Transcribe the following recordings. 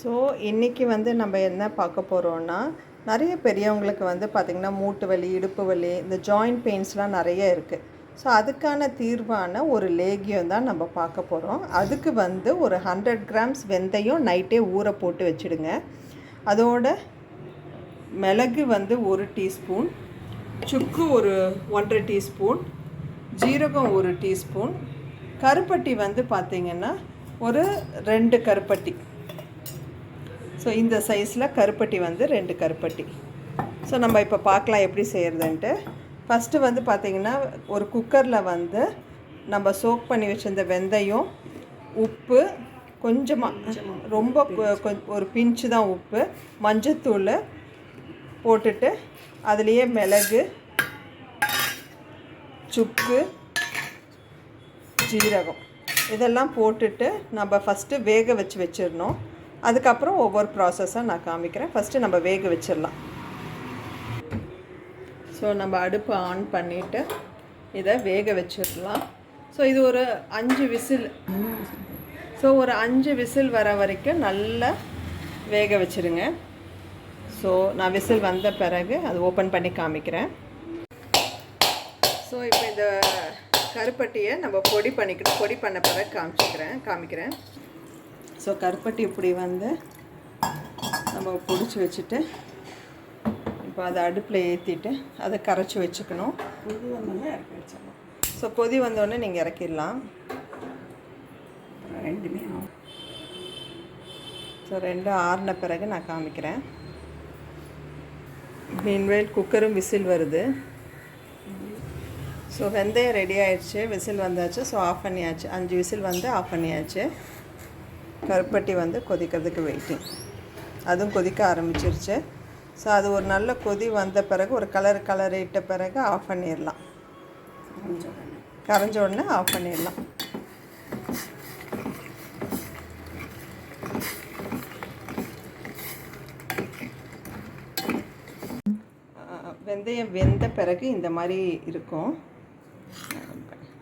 So இன்றைக்கி வந்து நம்ம என்ன பார்க்க போகிறோன்னா நிறைய பெரியவங்களுக்கு வந்து பார்த்திங்கன்னா மூட்டு வலி இடுப்பு வலி இந்த ஜாயிண்ட் பெயின்ஸ்லாம் நிறைய இருக்குது ஸோ அதுக்கான தீர்வான ஒரு லேகியம் தான் நம்ம பார்க்க போகிறோம் அதுக்கு வந்து ஒரு ஹண்ட்ரட் கிராம்ஸ் வெந்தயம் நைட்டே ஊற போட்டு வச்சுடுங்க. அதோட மிளகு வந்து ஒரு டீஸ்பூன் சுக்கு ஒரு ஒன்றரை டீஸ்பூன் ஜீரகம் ஒரு டீஸ்பூன் கருப்பட்டி வந்து பார்த்திங்கன்னா ஒரு ரெண்டு கருப்பட்டி. ஸோ இந்த சைஸில் கருப்பட்டி வந்து ரெண்டு கருப்பட்டி. ஸோ நம்ம இப்போ பார்க்கலாம் எப்படி செய்கிறதுன்ட்டு ஃபஸ்ட்டு வந்து பார்த்திங்கன்னா ஒரு குக்கரில் வந்து நம்ம சோக் பண்ணி வச்சிருந்த வெந்தயம் உப்பு கொஞ்சமாக ரொம்ப ஒரு பிஞ்சு தான் உப்பு மஞ்சத்தூள் போட்டுட்டு அதுலேயே மிளகு சுக்கு ஜீரகம். இதெல்லாம் போட்டுட்டு நம்ம ஃபஸ்ட்டு வேக வச்சு வச்சிடணும். அதுக்கப்புறம் ஒவ்வொரு ப்ராசஸாக நான் காமிக்கிறேன். ஃபஸ்ட்டு நம்ம வேக வச்சிடலாம். ஸோ நம்ம அடுப்பை ஆன் பண்ணிவிட்டு இதை வேக வச்சிடலாம். ஸோ இது ஒரு அஞ்சு விசில். ஸோ ஒரு அஞ்சு விசில் வர வரைக்கும் நல்லா வேக வச்சுருங்க ஸோ நான் விசில் வந்த பிறகு அது ஓப்பன் பண்ணி காமிக்கிறேன். ஸோ இப்போ இந்த கருப்பட்டியை நம்ம பொடி பண்ணிக்கணும். பொடி பண்ண பிறகு காமிச்சிக்கிறேன். காமிக்கிறேன். ஸோ கருப்பட்டி இப்படி வந்து நம்ம பொடிச்சு வச்சுட்டு இப்போ அதை அடுப்பில் ஏற்றிட்டு அதை கரைச்சி வச்சுக்கணும். புது வந்தோடனே இறக்கி வச்சிடலாம். ஸோ கொதி வந்தோடனே நீங்கள் இறக்கிடலாம். ரெண்டுமே ஆகும். ஸோ ரெண்டும் ஆறின பிறகு நான் காமிக்கிறேன். மீன்வேல் குக்கரும் விசில் வருது. ஸோ வெந்தயம் ரெடி ஆயிடுச்சு. விசில் வந்தாச்சு. ஸோ ஆஃப் பண்ணியாச்சு. அஞ்சு விசில் வந்து ஆஃப் பண்ணியாச்சு. கருப்பட்டி வந்து கொதிக்கிறதுக்கு வெயிட்டிங் அதுவும் கொதிக்க ஆரம்பிச்சிருச்சு. ஸோ அது ஒரு நல்ல கொதி வந்த பிறகு ஒரு கலர் கலர் இட்ட பிறகு ஆஃப் பண்ணிடலாம். கரைஞ்ச உடனே ஆஃப் பண்ணிடலாம். வெந்தயம் வெந்த பிறகு இந்த மாதிரி இருக்கும்.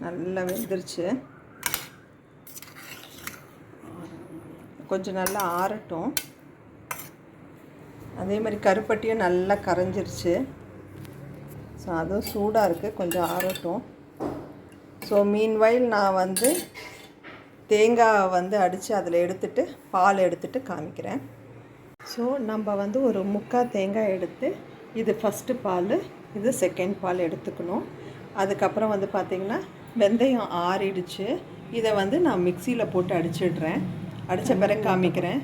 நல்லா வெந்துருச்சு. கொஞ்சம் நல்லா ஆறட்டும். அதே மாதிரி கருப்பட்டியும் நல்லா கரைஞ்சிருச்சு. ஸோ அதுவும் சூடாக இருக்குது கொஞ்சம் ஆறட்டும். ஸோ மீன்வைல் நான் வந்து தேங்காய் வந்து அடித்து அதில் எடுத்துட்டு பால் எடுத்துட்டு காமிக்கிறேன். ஸோ நம்ம வந்து ஒரு முக்கால் தேங்காய் எடுத்து இது ஃபஸ்ட்டு பால் இது செகண்ட் பால் எடுத்துக்கணும். அதுக்கப்புறம் வந்து பார்த்திங்கன்னா வெந்தயம் ஆறிடுச்சு. இதை வந்து நான் மிக்சியில் போட்டு அடிச்சிடுறேன். அடித்த பிறகு காமிக்கிறேன்.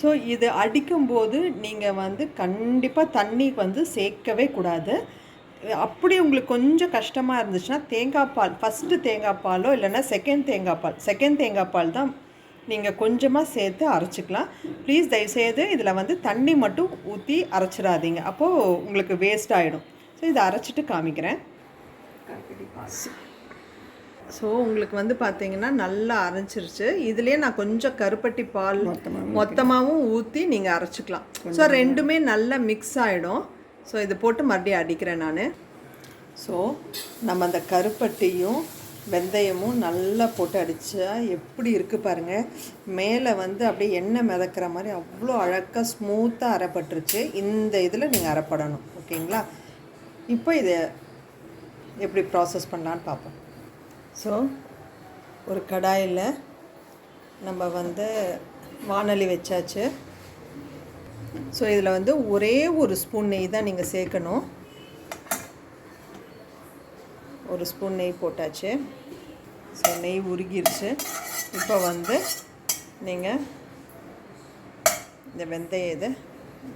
ஸோ இது அடிக்கும்போது நீங்கள் வந்து கண்டிப்பாக தண்ணி வந்து சேர்க்கவே கூடாது. அப்படி உங்களுக்கு கொஞ்சம் கஷ்டமாக இருந்துச்சுன்னா தேங்காய் பால் ஃபஸ்ட்டு தேங்காய் பாலோ இல்லைன்னா செகண்ட் தேங்காய் பால் செகண்ட் தேங்காய் பால் தான் நீங்கள் கொஞ்சமாக சேர்த்து அரைச்சிக்கலாம். ப்ளீஸ் தயவுசெய்து இதில் வந்து தண்ணி மட்டும் ஊற்றி அரைச்சிடாதீங்க. அப்போது உங்களுக்கு வேஸ்ட் ஆகிடும் ஸோ இதை அரைச்சிட்டு காமிக்கிறேன். ஸோ உங்களுக்கு வந்து பார்த்தீங்கன்னா நல்லா அரைச்சிருச்சு இதுலேயே நான் கொஞ்சம் கருப்பட்டி பால் மொத்தமாகவும் ஊற்றி நீங்கள் அரைச்சிக்கலாம். ஸோ ரெண்டுமே நல்லா மிக்ஸ் ஆகிடும் ஸோ இது போட்டு மறுபடியும் அடிக்கிறேன் நான். ஸோ நம்ம அந்த கருப்பட்டியும் வெந்தயமும் நல்லா போட்டு அடித்தா எப்படி இருக்குது பாருங்கள் மேலே வந்து அப்படியே எண்ணெய் மிதக்கிற மாதிரி அவ்வளோ அழகாக ஸ்மூத்தாக அரைப்பட்டுருச்சு. இந்த இதில் நீங்கள் அரைப்படணும். ஓகேங்களா இப்போ இதை எப்படி ப்ராசஸ் பண்ணலான்னு பார்ப்போம் ஸோ ஒரு கடாயில் நம்ம வந்து வானொலி வச்சாச்சு. ஸோ இதில் வந்து ஒரே ஒரு ஸ்பூன் நெய் தான் நீங்கள் சேர்க்கணும். ஒரு ஸ்பூன் நெய் போட்டாச்சு. ஸோ நெய் உருகிருச்சு. இப்போ வந்து நீங்கள் இந்த வெந்தய இதை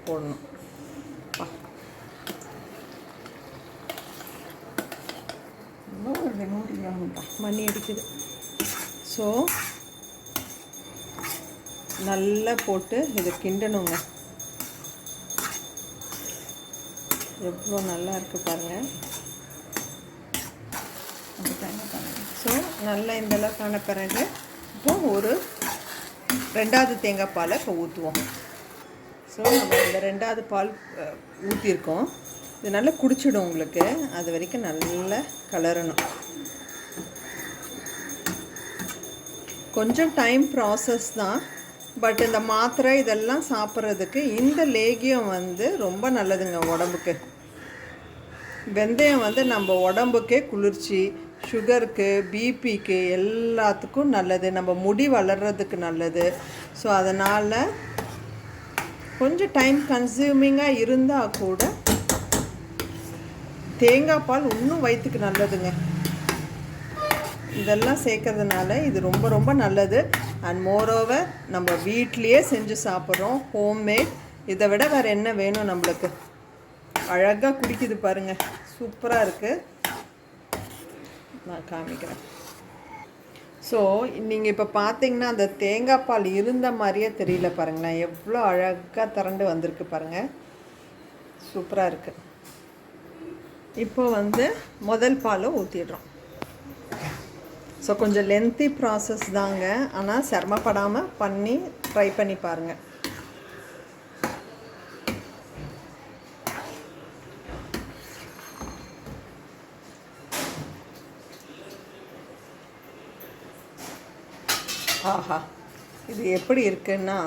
போடணும் பா ரொம்ப ஒரு நூறு கிராமுப்பா மணி அடிக்குது. ஸோ நல்லா போட்டு இதை கிண்டணுங்க. எவ்வளோ நல்லா இருக்குது பாருங்கள் ஸோ நல்லா இந்த அளவுக்கான பிறகு இப்போ ஒரு ரெண்டாவது தேங்காய் பாலை இப்போ ஊற்றுவோம் ஸோ நம்ம இந்த ரெண்டாவது பால் ஊற்றிருக்கோம் இது நல்லா குடிச்சிடும் உங்களுக்கு. அது வரைக்கும் நல்லா கலரணும். கொஞ்சம் டைம் ப்ராசஸ் தான். பட் இந்த மாத்திரை இதெல்லாம் சாப்பிட்றதுக்கு இந்த லேகியம் வந்து ரொம்ப நல்லதுங்க உடம்புக்கு. வெந்தயம் வந்து நம்ம உடம்புக்கே குளிர்ச்சி சுகருக்கு பிபிக்கு எல்லாத்துக்கும் நல்லது. நம்ம முடி வளர்கிறதுக்கு நல்லது. ஸோ அதனால் கொஞ்சம் டைம் கன்சியூமிங்காக இருந்தால் கூட தேங்காய் பால் இன்னும் வயிற்றுக்கு நல்லதுங்க. இதெல்லாம் சேர்க்கறதுனால இது ரொம்ப ரொம்ப நல்லது. அண்ட் மோரோவர் நம்ம வீட்லேயே செஞ்சு சாப்பிட்றோம் ஹோம்மேட் இதை விட வேறு என்ன வேணும் நம்மளுக்கு? அழகாக குடிக்குது பாருங்கள் சூப்பராக இருக்குது நான் காமிக்கிறேன். ஸோ நீங்கள் இப்போ பார்த்தீங்கன்னா அந்த தேங்காய் பால் இருந்த மாதிரியே தெரியல பாருங்களேன். எவ்வளோ அழகாக திரண்டு வந்திருக்கு பாருங்கள் சூப்பராக இருக்குது இப்போ வந்து முதல் பாலை ஊற்றிடுறோம் ஸோ கொஞ்சம் லென்த்தி ப்ராசஸ் தாங்க. ஆனால் சிரமப்படாமல் பண்ணி ட்ரை பண்ணி பாருங்கள் ஆஹா. இது எப்படி இருக்குன்னா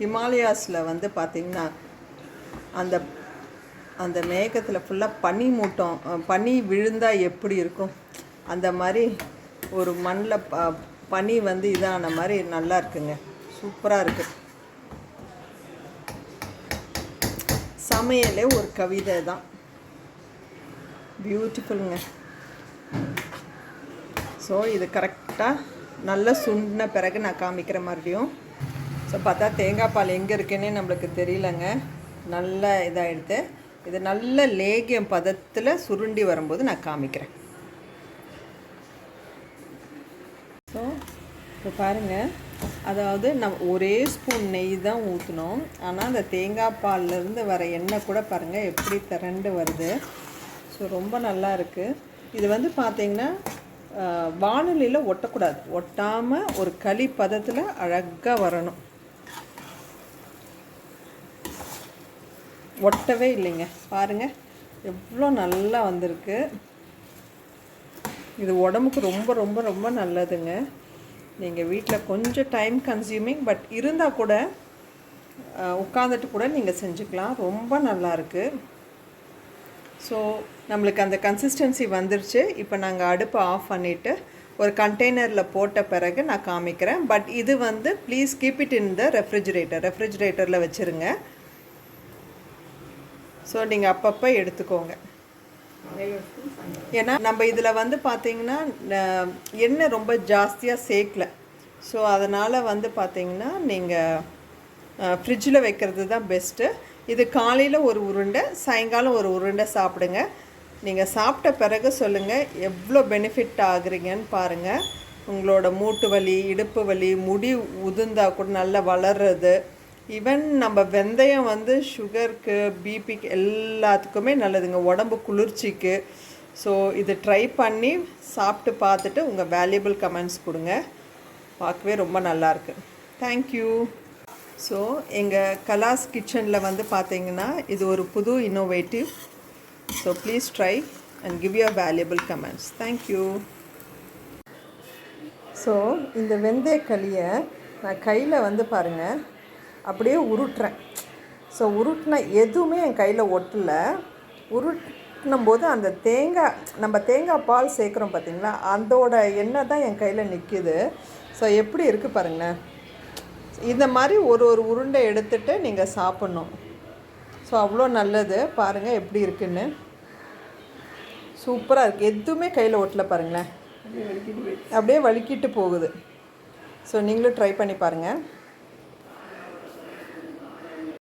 ஹிமாலயாஸில் வந்து பார்த்திங்கன்னா அந்த அந்த மேகத்தில் ஃபுல்லாக பனி மூட்டம் பனி விழுந்தால் எப்படி இருக்கும்? அந்த மாதிரி ஒரு மண்ணில் ப பனி வந்து இதான மாதிரி நல்லா இருக்குங்க. சூப்பராக இருக்குது சமையலே ஒரு கவிதை தான். பியூட்டிஃபுல்லுங்க ஸோ இது கரெக்டாக நல்லா சுண்டின பிறகு நான் காமிக்கிற மறுபடியும் ஸோ பார்த்தா தேங்காய் பால் எங்கே இருக்குன்னே நம்மளுக்கு தெரியலங்க. நல்ல இதாகிடுது இது நல்ல லேகியம் பதத்தில் சுருண்டி வரும்போது நான் காமிக்கிறேன் ஸோ இப்போ பாருங்கள் அதாவது நம்ம ஒரே ஸ்பூன் நெய் தான் ஊற்றினோம் ஆனால் அந்த தேங்காய் பால்லேருந்து வர எண்ணெய் கூட பாருங்கள் எப்படி திரண்டு வருது. ஸோ ரொம்ப நல்லா இருக்குது இது வந்து பார்த்திங்கன்னா வானொலியில் ஒட்டக்கூடாது. ஒட்டாமல் ஒரு களி பதத்தில் அழகாக வரணும். ஒட்டவே இல்லைங்க. பாருங்கள் எவ்வளோ நல்லா வந்திருக்கு. இது உடம்புக்கு ரொம்ப ரொம்ப ரொம்ப நல்லதுங்க. நீங்கள் வீட்டில் கொஞ்சம் டைம் கன்சியூமிங் பட் இருந்தால் கூட உட்காந்துட்டு கூட நீங்கள் செஞ்சுக்கலாம். ரொம்ப நல்லாயிருக்கு ஸோ நம்மளுக்கு அந்த கன்சிஸ்டன்சி வந்துருச்சு. இப்போ நாங்கள் அடுப்பை ஆஃப் பண்ணிவிட்டு ஒரு கண்டெய்னரில் போட்ட பிறகு நான் காமிக்கிறேன். பட் இது வந்து please keep it in the refrigerator ரெஃப்ரிஜிரேட்டரில் வச்சுருங்க. ஸோ நீங்கள் அப்பப்போ எடுத்துக்கோங்க. ஏன்னா நம்ம இதில் வந்து பார்த்தீங்கன்னா எண்ணெய் ரொம்ப ஜாஸ்தியாக சேர்க்கல ஸோ அதனால் வந்து பார்த்தீங்கன்னா நீங்கள் ஃப்ரிட்ஜில் வைக்கிறது தான் பெஸ்ட்டு இது காலையில் ஒரு உருண்டை சாயங்காலம் ஒரு உருண்டை சாப்பிடுங்க. நீங்கள் சாப்பிட்ட பிறகு சொல்லுங்கள் எவ்வளோ பெனிஃபிட் ஆகுறீங்கன்னு பாருங்கள் உங்களோட மூட்டு வலி இடுப்பு வலி முடி உதிர்ந்தால் கூட நல்லா வளர்றது. ஈவன் நம்ம வெந்தயம் வந்து சுகருக்கு பிபிக்கு எல்லாத்துக்குமே நல்லதுங்க. உடம்பு குளிர்ச்சிக்கு. ஸோ இது ட்ரை பண்ணி சாப்பிட்டு பார்த்துட்டு உங்கள் வேல்யூபிள் கமெண்ட்ஸ் கொடுங்க. பார்க்கவே ரொம்ப நல்லாயிருக்கு தேங்க்யூ ஸோ எங்கள் கலாஸ் கிச்சனில் வந்து பார்த்தீங்கன்னா இது ஒரு புது innovative so please try and give your valuable comments thank you so இந்த வெந்தய களியை நான் கையில் வந்து பாருங்கள் அப்படியே உருட்டுறேன். ஸோ உருட்டின எதுவுமே என் கையில் ஒட்டல. உருட்டினும் போது அந்த தேங்காய் நம்ம தேங்காய் பால் சேர்க்குறோம் பார்த்தீங்களா அதோட எண்ணெய் தான் என் கையில் நிற்கிது ஸோ எப்படி இருக்குது பாருங்களேன் இந்த மாதிரி ஒரு ஒரு உருண்டை எடுத்துட்டு நீங்கள் சாப்பிட்ணும். ஸோ அவ்வளோ நல்லது. பாருங்கள் எப்படி இருக்குன்னு. சூப்பராக இருக்குது எதுவுமே கையில் ஒட்டல பாருங்களேன். அப்படியே வழுக்கிட்டு போகுது. ஸோ நீங்களும் ட்ரை பண்ணி பாருங்கள்